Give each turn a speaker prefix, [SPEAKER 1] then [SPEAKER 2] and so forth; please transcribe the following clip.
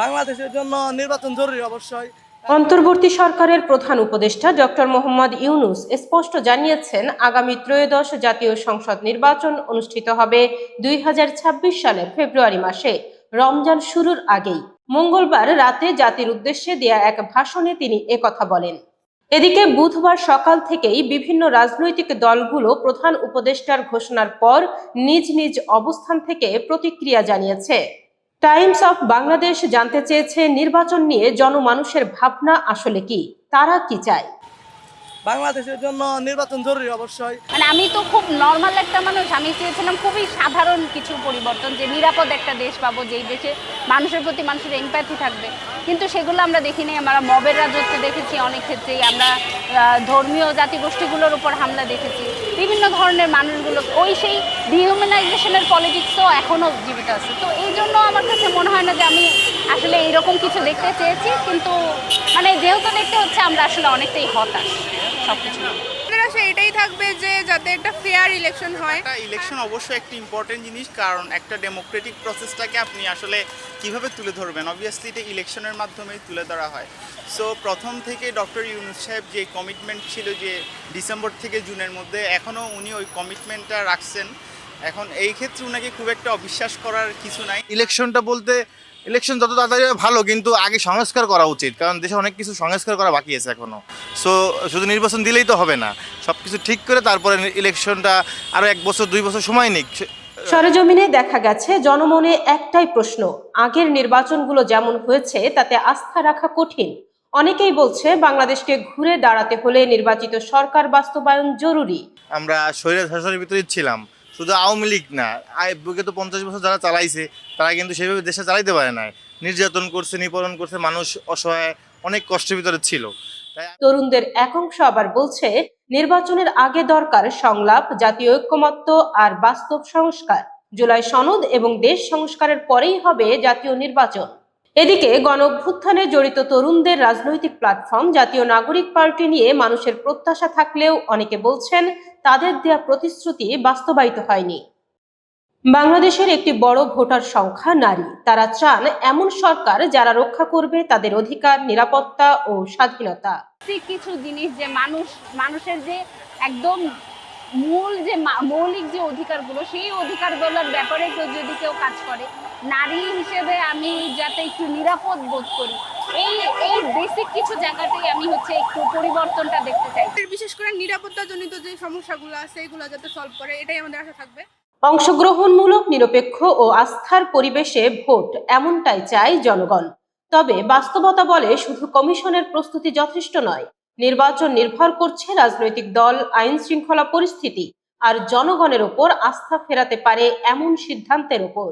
[SPEAKER 1] বাংলাদেশের জন্য নির্বাচন জরুরি অবশ্যই।
[SPEAKER 2] অন্তর্বর্তী সরকারের প্রধান উপদেষ্টা ডক্টর মোহাম্মদ ইউনুস স্পষ্ট জানিয়েছেন, আগামী ত্রয়োদশ জাতীয় সংসদ নির্বাচন অনুষ্ঠিত হবে দুই সালের ফেব্রুয়ারি মাসে, রমজান শুরুর আগেই। মঙ্গলবার রাতে জাতির উদ্দেশ্যে দেয়া এক ভাষণে তিনি একথা বলেন। এদিকে বুধবার সকাল থেকেই বিভিন্ন রাজনৈতিক দলগুলো প্রধান উপদেষ্টার ঘোষণার পর নিজ নিজ অবস্থান থেকে প্রতিক্রিয়া জানিয়েছে। টাইমস অফ বাংলাদেশ জানতে চেয়েছে নির্বাচন নিয়ে জনমানুষের ভাবনা আসলে কি? তারা কি চায়?
[SPEAKER 1] বাংলাদেশের জন্য নির্বাচন জরুরি অবশ্যই।
[SPEAKER 3] মানে আমি তো খুব নর্মাল একটা মানুষ। আমি চেয়েছিলাম খুবই সাধারণ কিছু পরিবর্তন, যে নিরাপদ একটা দেশ পাবো, যেই দেশে মানুষের প্রতি মানুষের এমপ্যাথি থাকবে। কিন্তু সেগুলো আমরা দেখিনি আমরা মবের রাজত্ব দেখেছি অনেক ক্ষেত্রেই। আমরা ধর্মীয় জাতিগোষ্ঠীগুলোর উপর হামলা দেখেছি। বিভিন্ন ধরনের মানুষগুলো, ওই সেই ডিহিউম্যানাইজেশনের পলিটিক্সও এখনও জীবিত আছে। তো এই জন্য আমার কাছে মনে হয় না যে আমি আসলে এইরকম কিছু দেখতে চেয়েছি, কিন্তু মানে যেহেতু দেখতে হচ্ছে আমরা আসলে অনেকটাই হতাশ সব কিছু
[SPEAKER 4] আমাদের এটাই থাকবে যে যাতে একটা ফেয়ার ইলেকশন হয়।
[SPEAKER 5] একটা ইলেকশন অবশ্যই একটি ইম্পর্টেন্ট জিনিস কারণ একটা ডেমোক্রেটিক প্রসেসটাকে আপনি আসলে কীভাবে তুলে ধরবেন? অবভিয়াসলি এটা ইলেকশনের মাধ্যমেই তুলে ধরা হয়। সো প্রথম থেকে ডক্টর ইউনুস সাহেব যে কমিটমেন্ট ছিল যে ডিসেম্বর থেকে জুনের মধ্যে এখনও উনি ওই কমিটমেন্টটা রাখছেন। এখন এই ক্ষেত্রে উনাকে খুব একটা অবিশ্বাস করার কিছু নাই।
[SPEAKER 6] ইলেকশনটা বলতে ইলেকশন যত তাড়াতাড়ি হবে ভালো কিন্তু আগে সংস্কার করা উচিত কারণ দেশে অনেক কিছু সংস্কার করা বাকি আছে এখনও সো শুধু নির্বাচন দিলেই তো হবে না। সব কিছু ঠিক করে তারপরে ইলেকশনটা আরও এক বছর দুই বছর সময় নিক।
[SPEAKER 2] সরেজমিনে দেখা গেছে জনমনে একটাই প্রশ্ন আগের নির্বাচনগুলো যেমন হয়েছে তাতে আস্থা রাখা কঠিন। অনেকেই বলছে বাংলাদেশকে ঘুরে দাঁড়াতে হলে নির্বাচিত সরকার বাস্তবায়ন জরুরি।
[SPEAKER 6] আমরা শরীরের শাসনের ভিতরে ছিলাম। শুধু আওয়ামী লীগ না বিগত পঞ্চাশ বছর যারা চালাইছে, তারা কিন্তু সেভাবে দেশে চালাইতে পারে না নির্যাতন করছে নিপরণ করছে, মানুষ অসহায়, অনেক কষ্টের ভিতরে ছিল।
[SPEAKER 2] তরুণদের এক অংশ আবার বলছে, নির্বাচনের আগে দরকার সংলাপ, জাতীয় ঐক্যমত্য আর বাস্তব সংস্কার। জুলাই সনদ এবং দেশ সংস্কারের পরেই হবে জাতীয় নির্বাচন। এদিকে গণ অভ্যুত্থানে জড়িত তরুণদের রাজনৈতিক প্ল্যাটফর্ম জাতীয় নাগরিক পার্টি নিয়ে মানুষের প্রত্যাশা থাকলেও অনেকে বলছেন তাদের দেয়া প্রতিশ্রুতি বাস্তবায়িত হয়নি। বাংলাদেশের একটি বড় ভোটার সংখ্যা নারী। তারা চান এমন সরকার যারা রক্ষা করবে তাদের অধিকার, নিরাপত্তা ও স্বাধীনতা।
[SPEAKER 3] কিছু জিনিস যে মানুষ, মানুষের যে একদম মূল যে মা- মৌলিক যে অধিকারগুলো সেই অধিকারগুলোর ব্যাপারে কেউ যদি কেউ কাজ করে নারী হিসেবে আমি যাতে একটু নিরাপদ বোধ করি এই এই বেসিক কিছু জায়গাতেই আমি হচ্ছে একটু পরিবর্তনটা দেখতে চাই।
[SPEAKER 4] বিশেষ করে নিরাপত্তাজনিত যে সমস্যাগুলো আছে এগুলো যাতে সলভ করে এটাই আমাদের আশা থাকবে।
[SPEAKER 2] অংশগ্রহণমূলক নিরপেক্ষ ও আস্থার পরিবেশে ভোট এমনটাই চায় জনগণ। তবে বাস্তবতা বলে শুধু কমিশনের প্রস্তুতি যথেষ্ট নয় নির্বাচন নির্ভর করছে রাজনৈতিক দল, আইন শৃঙ্খলা পরিস্থিতি, আর জনগণের ওপর আস্থা ফেরাতে পারে এমন সিদ্ধান্তের ওপর।